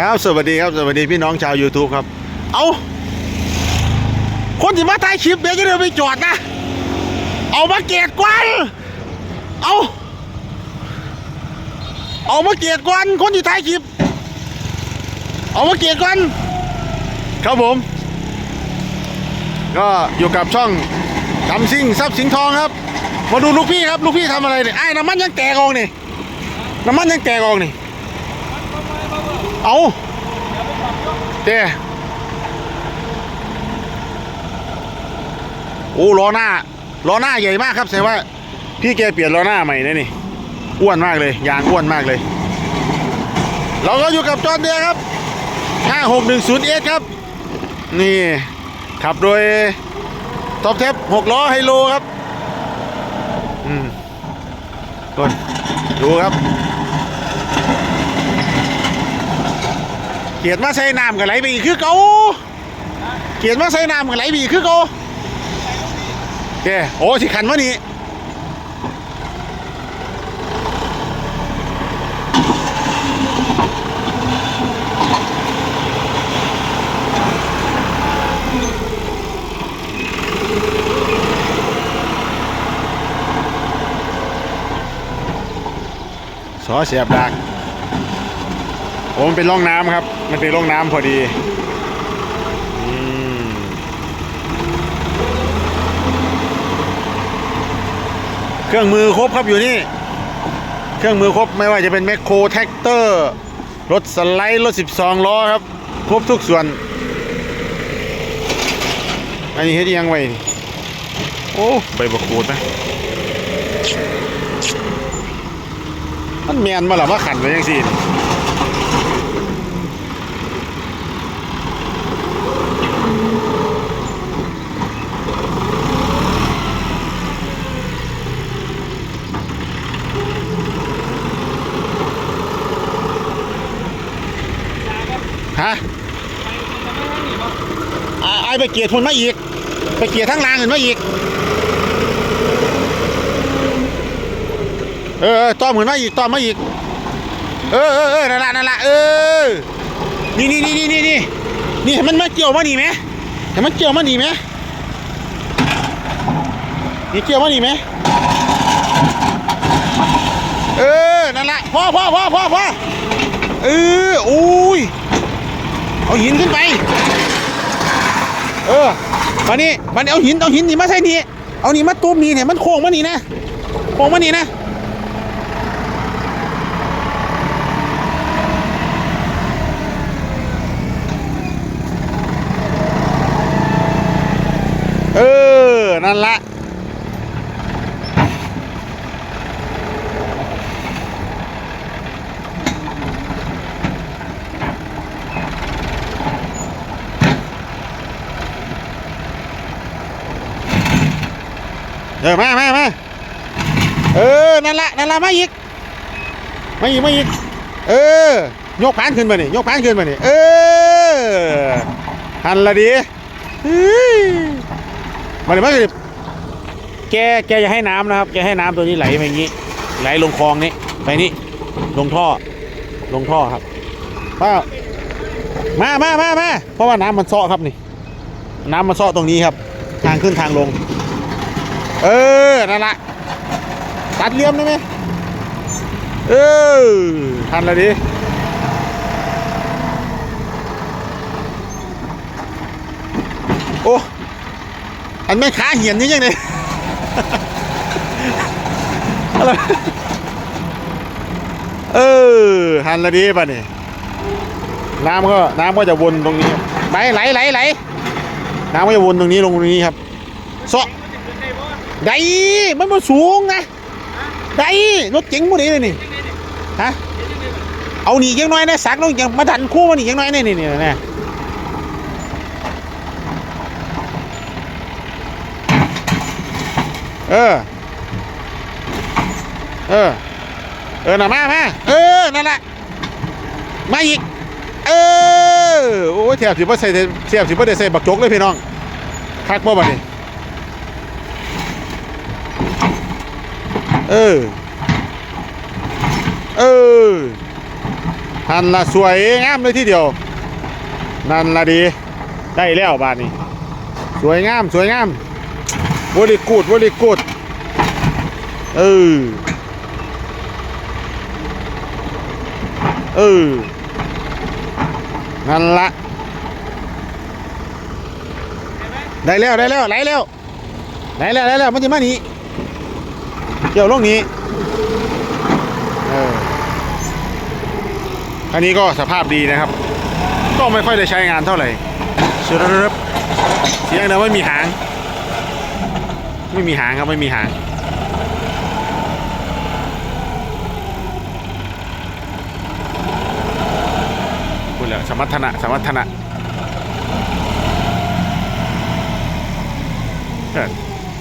ครับสวัสดีครับสวัสดีพี่น้องชาว YouTube ครับ เอาคนที่มาถ่ายคลิปเดี๋ยวจะเดินไปจอดนะ เอามาเกียดกวนเอาเอามาเกียดกวนคนที่ถ่ายคลิป เอามาเกียดกวนครับผม ก็อยู่กับช่องคำซิ่งทรัพย์สิงทองครับ มาดูลูกพี่ครับ ลูกพี่ทำอะไรเนี่ยไอ้น้ำมันยังแตกออกนี่น้ำมันยังแตกออกนี่ เอาเด้โอ้ล้อหน้าล้อหน้าใหญ่มากครับแสดงว่า พี่แกเปลี่ยนล้อหน้าใหม่นะนี่อ้วนมากเลยยางอ้วนมากเลย เราก็อยู่กับจอนเดียครับ 5610S ครับ นี่ขับโดยท็อปเทป6ล้อไฮโลครับ อืมต้นดูครับ เกียรติมาใส่น้ำกับไหลไปอีกคือเก่าเกียรติมาใส่น้ำกับไหลไปอีกคือเก่าแกโอ้สิขันวะนี่สอเสียบดัก โอ้มันเป็นร่องน้ำครับ มันเป็นร่องน้ำพอดีเครื่องมือครบครับอยู่นี่ เครื่องมือครบไม่ว่าจะเป็นแมคโครแท็กเตอร์ รถสไลด์รถ 12 ล้อครับ ครบทุกส่วน อันนี้เฮ็ดยังไว้นี่โอ้ใบบักกูดนะมันแมนมาหรอมาขันไว้ยังสิ ฮะอ่าไอ้ไป เกียร์ทนมาอีก ไปเกียร์ทั้งรางเห็นมาอีก เออเออต้อมเห็นมาอีกต้อมมาอีก เออเออเออนั่นละนั่นละเออ นี่นี่นี่นี่นี่นี่นี่มันมาเกี่ยวมานี่ไหมให้มันเกี่ยวมานี่ไหมนี่เกี่ยวมานี่ไหมเออ นั่นละพ่อพ่อพ่อพ่อพ่อเออ อุ้ย เอาหินขึ้นไป เออมานี่มานี่เอาหินเอาหินนี่มาใส่นี่เอานี่มาตุ้มนี่เนี่ยมันโค้งมานี่นะโค้งมานี่นะเออนั่นละ เออมามามาเออ นั่นละนั่นละมาอีกมาอีกมาอีก เออ ยกพานขึ้นมานี่ยกพานขึ้นมานี่เออ หันละดีเฮ้ยมาเลยมาเลยแก แกจะให้น้ำนะครับ แกให้น้ำตัวนี้ไหลไปอย่างนี้ ไหลลงคลองนี้ ไปนี่ ลงท่อ ลงท่อครับมามามามามาเพราะว่าน้ำมันซาะครับนี่ น้ำมันซาะตรงนี้ครับ ทางขึ้นทางลง เออ นั่นละตัดเลี่ยมได้ไหมเออ ทันแล้วดิโอ้อันแม่ขาเหียนนี่ยังไงอะไรเออหันและดีป่ะนี่น้ำก็น้ำก็จะวนตรงนี้ไหลไหลไหลไหลน้ำก็จะวนตรงนี้ลงตรงนี้ครับซาะ ได้มันมาสูงนะได้รถเจ๋งหมดเลยนี่ฮะเอาหนียังน้อยนะสักลงยังมาดันคู่มาหนียังน้อยนี่นี่นี่นะเออ เออ เออน่ะมามาเออ นั่นแหละ มาอีก เออ โอ้ยแถบสิบ่ใส่แถบสิบ่ได้ใส่บักจกเลยพี่น้องคักบ่บัดนี้ เออ เออนั่นละสวยงามเลยทีเดียว นั่นละดี ได้แล้วบาทนี้ สวยงามสวยงามบริกูดบริกูดเออ เออ นั่นละได้แล้วได้แล้วไหลแล้วไหลแล้วไหลแล้วมันจะมานี่ เกี่ยวลงนี้เอออันนี้ก็สภาพดีนะครับ ก็ไม่ค่อยได้ใช้งานเท่าไหร่เชื่อรับเสียงเดิมไม่มีหาง ไม่มีหางครับไม่มีหางพูดแล้วสมรรถนะสมรรถนะ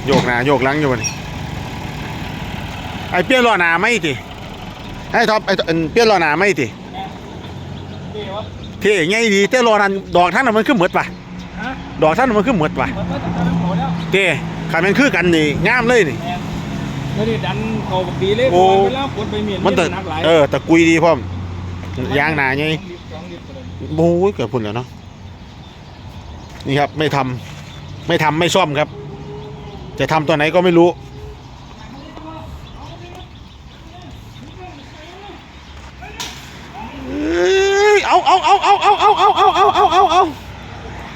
โยกนาโยกลังอยู่บน ไอ้เปี้ยนล้อหน้าไม่ติไอ้ท็อปไอ้ท็อปเอิ่นเปี้ยนล้อหน้าไม่ตินี่วะเท่ไงดีแต่ล้อนั้นดอกท่านน่ะมันคือเหมือดป่ะฮะดอกท่านน่ะมันคือเหมือดป่ะมันก็จะทำโผล่แล้วเท่ขันมันคือกันนี่งามเลยนี่แอนแล้วนี่ดันเขาบักดีเลยโอ้เวลาปวดใบเมียนมันแต่หนักหลายเออตะกุยดีพร้อมยางหนาไงสองลิตรสองลิตรเลยโอ้ยเกิดพุ่นแล้วเนาะนี่ครับไม่ทำไม่ทำไม่ซ่อมครับ จะทำตัวไหนก็ไม่รู้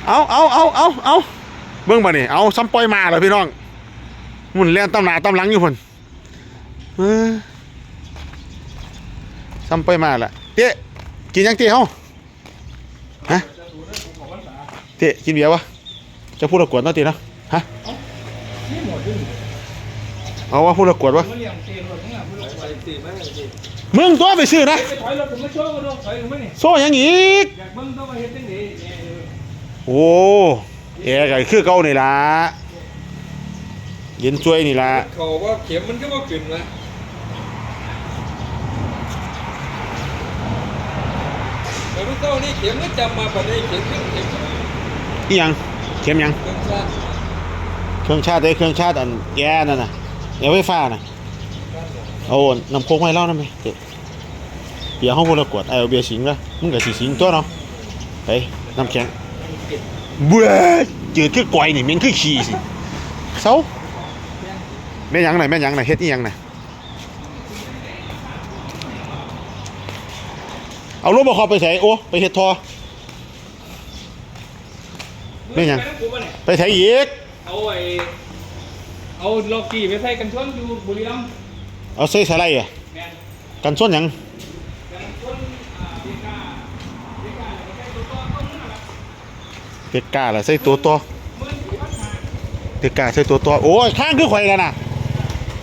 เอาเอาเอาเอาเอาเบิ่งมานี่เอาซ้ำปล่อยมาเลยพี่น้องมุนเลียนตำหนาตำหลังอยู่พุ่นซ้ำปล่อยมาละเจ๊กินยังเจ๊เฮาฮะเจ๊กินเบียร์วะจะพูดระกวดเนาะเจ๊เนาะฮะเอาว่าพูดระกวดวะมันเลี้ยงเตะรถทั้งหลายพูดเลยไปตีไหมตีมึงตัวไปซื้อนะไปถอยรถผมมางไหมนี่โซ่ยังอีก โอ้แอร์ก็คือเก่านี่ล่ะเย็นช่วยนี่ล่ะเขาว่าเข็มมันก็ว่าขึ้นนะแต่รู้เจ้านี่เข็มก็จำมาปานนี้เข็มขึ้นเข็มขึ้นอีหยังเข็มหยัง เครื่องชาติเครื่องชาติได้เครื่องชาติอันแย่นั่นน่ะแอร์ไฟฟ้าน่ะเอาน้ำโค้กมาให้เล่านั่นไหมเจ๊เบียร์ห้องพลกวดไอเอาเบียร์สิงละมึงกับสีสิงตัวเนาะไปน้ำแข็ง เบื่อจืดคือก่อยนี่เหม็นคือขี้สิเซาแม่หยังไหนแม่หยังไหนเฮ็ดอีหยังไหนเอารถบ่เขอไปใส่โอ้ไปเฮ็ดทอไม่ยังปกูปะเนี่ยไปใส่อีกเอาไอ้เอาล็อกกี้ไปใส่กันชนอยู่บุรีรัมย์เอาใส่สไลด์อะแม่นกันส้นหยังกันชนอ่าเดก้าเดก้าแล้วก็ใส่ตัว ต้นนั่นแหละเด็กกาล่ะใส่ตัวตัวเมื่อสี่วันหาเด็กาใส่ตัวตัวโอ้ยข้างคือข่อยกันน่ะ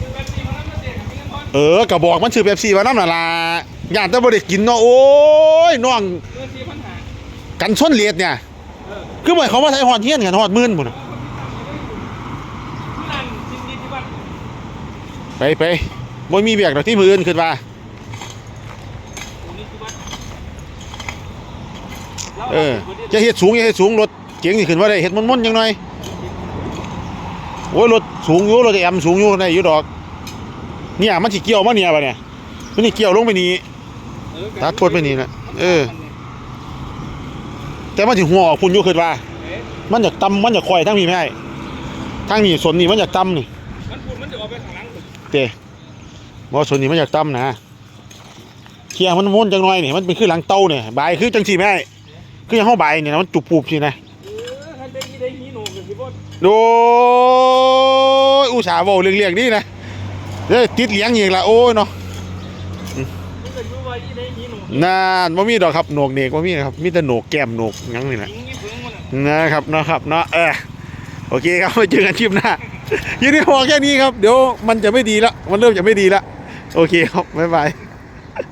คือแบบสี่วันนั้นมาเตะกับพี่กันบอลเออกระบอกมันชื่อเป๊ปซี่ว่าน้ำน่ะล่ะย่านแต่บ่ได้กินเนาะโอ้ยน้องกันส้นเลียดเนี่ยคือเหมายความาไทยฮอดเฮียนกันฮอดมื่นพุ่นไปไปบ่มีเบียกดอกที่มืออื่นขึ้นว่าเออจะเฮ็ดสูงอย่าเฮ็ดสูงรถ เก๋งนี่ขึ้นว่าได้เฮ็ดมันๆจังหน่อยโอ้ยรถสูงอยู่รถแอมสูงอยู่ได้อยู่ดอกเนี่ยมันสิเกี่ยวมาเนี่ยบัดเนี่ยมันนี่เกี่ยวลงไปนี่ตัดโทษไปนี่นะเออ แต่มันสิหัวออกพุ่นอยู่ขึ้นว่า มันอยากตำมันอยากคอยทั้งนี้ไม่ได้ทั้งนี้สนนี่มันอยากตำนี่มันพูดมันจะออกไปข้างหลังเต้บอสนนี่มันอยากตำนะเคียมันม้วนจังหน่อยนี่มันเป็นคือหลังเต้าเนี่ยใบายคือจังสีไม่ได้คือยังห้าใบเนี่ยนะมันจุบปูบสินะ เออถ้าได้ยี่ได้ยี่หนูกันสิบ่ โดยอุตส่าห์เว้าเรียงๆนี่นะเด้ยติดเหลียงอีกละโอ้ยเนาะมันก็อยู่ว่ายี่ได้ยี่หนูนานบ่มีดอกครับโหนกเนกบ่มีนะครับมีแต่โหนกแก้มโหนกหยังนี่แหละยิงยี่เพิ่งมันน่ะนะครับเนาะครับเนาะเออโอเคครับไปเจอกันคลิปหน้ายินดีพอแค่นี้ครับ เดี๋ยวมันจะไม่ดีละมันเริ่มจะไม่ดีละโอเคครับบ๊ายบาย